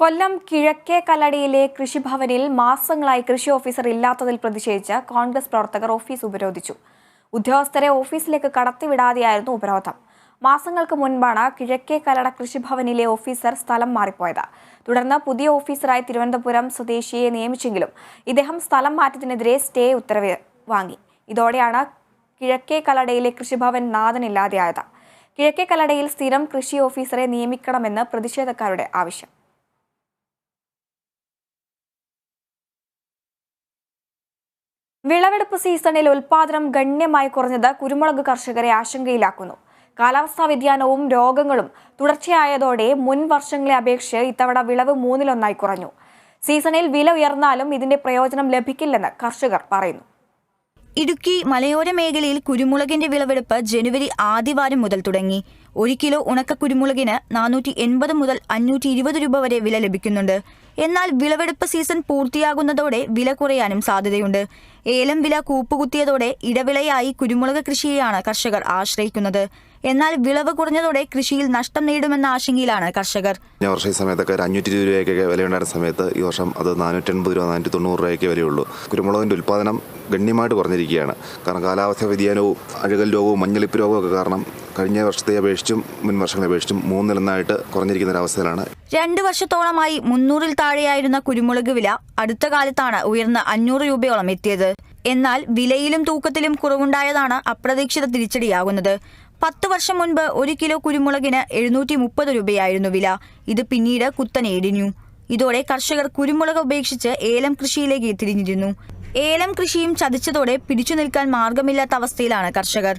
കൊല്ലം കിഴക്കേ കല്ലടിയിലെ കൃഷിഭവനിൽ മാസങ്ങളായി കൃഷി ഓഫീസർ ഇല്ലാത്തതിൽ പ്രതിഷേധിച്ച് കോൺഗ്രസ് പ്രവർത്തകർ ഓഫീസ് ഉപരോധിച്ചു. ഉദ്യോഗസ്ഥരെ ഓഫീസിലേക്ക് കടത്തിവിടാതെയായിരുന്നു ഉപരോധം. മാസങ്ങൾക്ക് മുൻപാണ് കിഴക്കേ കല്ലട കൃഷിഭവനിലെ ഓഫീസർ സ്ഥലം മാറിപ്പോയത്. തുടർന്ന് പുതിയ ഓഫീസറായി തിരുവനന്തപുരം സ്വദേശിയെ നിയമിച്ചെങ്കിലും ഇദ്ദേഹം സ്ഥലം മാറ്റത്തിനെതിരെ സ്റ്റേ ഉത്തരവ് വാങ്ങി. ഇതോടെയാണ് കിഴക്കേ കല്ലടയിലെ കൃഷിഭവൻ നാഥനില്ലാതെയായത്. കിഴക്കേ കല്ലടയിൽ സ്ഥിരം കൃഷി ഓഫീസറെ നിയമിക്കണമെന്ന് പ്രതിഷേധക്കാരുടെ ആവശ്യം. വിളവെടുപ്പ് സീസണിൽ ഉൽപാദനം ഗണ്യമായി കുറഞ്ഞത് കുരുമുളക് കർഷകരെ ആശങ്കയിലാക്കുന്നു. കാലാവസ്ഥാ വ്യതിയാനവും രോഗങ്ങളും തുടർച്ചയായതോടെ മുൻ വർഷങ്ങളെ അപേക്ഷിച്ച് ഇത്തവണ വിളവ് മൂന്നിലൊന്നായി കുറഞ്ഞു. സീസണിൽ വില ഉയർന്നാലും ഇതിന്റെ പ്രയോജനം ലഭിക്കില്ലെന്ന് കർഷകർ പറയുന്നു. ഇടുക്കി മലയോര മേഖലയിൽ കുരുമുളകിന്റെ വിളവെടുപ്പ് ജനുവരി ആദ്യവാരം മുതൽ തുടങ്ങി. ഒരു കിലോ ഉണക്ക കുരുമുളകിന് നാനൂറ്റി എൺപത് മുതൽ അഞ്ഞൂറ്റി ഇരുപത് രൂപ വരെ വില ലഭിക്കുന്നുണ്ട്. എന്നാൽ വിളവെടുപ്പ് സീസൺ പൂർത്തിയാകുന്നതോടെ വില കുറയാനും സാധ്യതയുണ്ട്. ഏലം വില കൂപ്പുകുത്തിയതോടെ ഇടവിളയായി കുരുമുളക് കൃഷിയെയാണ് കർഷകർ ആശ്രയിക്കുന്നത്. എന്നാൽ വിളവ് കുറഞ്ഞതോടെ കൃഷിയിൽ നഷ്ടം നേടുമെന്ന ആശങ്കയിലാണ് കർഷകർ. കഴിഞ്ഞ വർഷം ഈ സമയത്തൊക്കെ ഒരു അഞ്ഞൂറ്റി ഇരുപത് രൂപയൊക്കെ വിലയുണ്ടായിരുന്ന സമയത്ത് ഈ വർഷം അത് നാനൂറ്റി എൺപത് രൂപ നാനൂറ്റി തൊണ്ണൂറ് രൂപയൊക്കെ വരെയുള്ളൂ കുരുമുളകിന്റെ ഉൽപ്പാദനം ഗണ്യമായിട്ട് കുറഞ്ഞിരിക്കുകയാണ്. കാരണം കാലാവസ്ഥ വ്യതിയാനവും അഴുകൽ രോഗവും മഞ്ഞളിപ്പ് രോഗവും ഒക്കെ കാരണം കഴിഞ്ഞ വർഷത്തെ അപേക്ഷിച്ചും മുൻ വർഷങ്ങളെ അപേക്ഷിച്ചും മൂന്നിലൊന്നായിട്ട് കുറഞ്ഞിരിക്കുന്ന ഒരു അവസ്ഥയിലാണ്. രണ്ട് വർഷത്തോളമായി മുന്നൂറിൽ താഴെയായിരുന്ന കുരുമുളക് വില അടുത്ത കാലത്താണ് ഉയർന്ന അഞ്ഞൂറ് രൂപയോളം എത്തിയത്. എന്നാൽ വിലയിലും തൂക്കത്തിലും കുറവുണ്ടായതാണ് അപ്രതീക്ഷിത തിരിച്ചടിയാകുന്നത്. പത്ത് വർഷം മുൻപ് ഒരു കിലോ കുരുമുളകിന് എഴുന്നൂറ്റി മുപ്പത് രൂപയായിരുന്നു വില. ഇത് പിന്നീട് കുത്തനെ ഇടിഞ്ഞു. ഇതോടെ കർഷകർ കുരുമുളക് ഉപേക്ഷിച്ച് ഏലം കൃഷിയിലേക്ക് തിരിഞ്ഞിരുന്നു. ഏലം കൃഷിയും ചതിച്ചതോടെ പിടിച്ചു നിൽക്കാൻ മാർഗമില്ലാത്ത അവസ്ഥയിലാണ് കർഷകർ.